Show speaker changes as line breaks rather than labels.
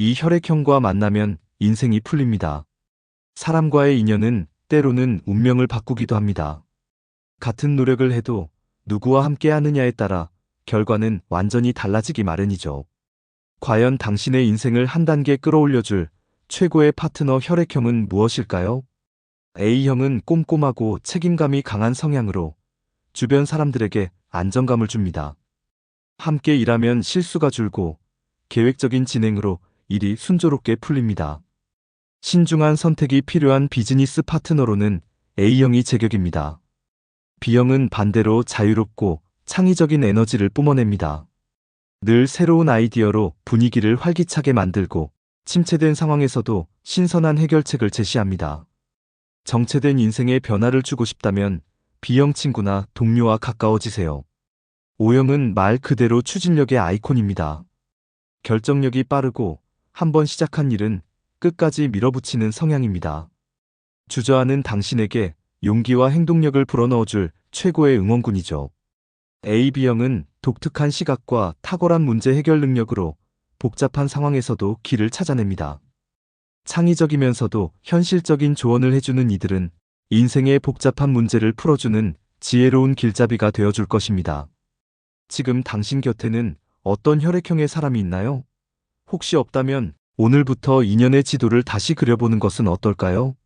이 혈액형과 만나면 인생이 풀립니다. 사람과의 인연은 때로는 운명을 바꾸기도 합니다. 같은 노력을 해도 누구와 함께 하느냐에 따라 결과는 완전히 달라지기 마련이죠. 과연 당신의 인생을 한 단계 끌어올려줄 최고의 파트너 혈액형은 무엇일까요? A형은 꼼꼼하고 책임감이 강한 성향으로 주변 사람들에게 안정감을 줍니다. 함께 일하면 실수가 줄고 계획적인 진행으로 일이 순조롭게 풀립니다. 신중한 선택이 필요한 비즈니스 파트너로는 A형이 제격입니다. B형은 반대로 자유롭고 창의적인 에너지를 뿜어냅니다. 늘 새로운 아이디어로 분위기를 활기차게 만들고 침체된 상황에서도 신선한 해결책을 제시합니다. 정체된 인생에 변화를 주고 싶다면 B형 친구나 동료와 가까워지세요. O형은 말 그대로 추진력의 아이콘입니다. 결정력이 빠르고 한번 시작한 일은 끝까지 밀어붙이는 성향입니다. 주저하는 당신에게 용기와 행동력을 불어넣어줄 최고의 응원군이죠. AB형은 독특한 시각과 탁월한 문제 해결 능력으로 복잡한 상황에서도 길을 찾아냅니다. 창의적이면서도 현실적인 조언을 해주는 이들은 인생의 복잡한 문제를 풀어주는 지혜로운 길잡이가 되어줄 것입니다. 지금 당신 곁에는 어떤 혈액형의 사람이 있나요? 혹시 없다면 오늘부터 인연의 지도를 다시 그려보는 것은 어떨까요?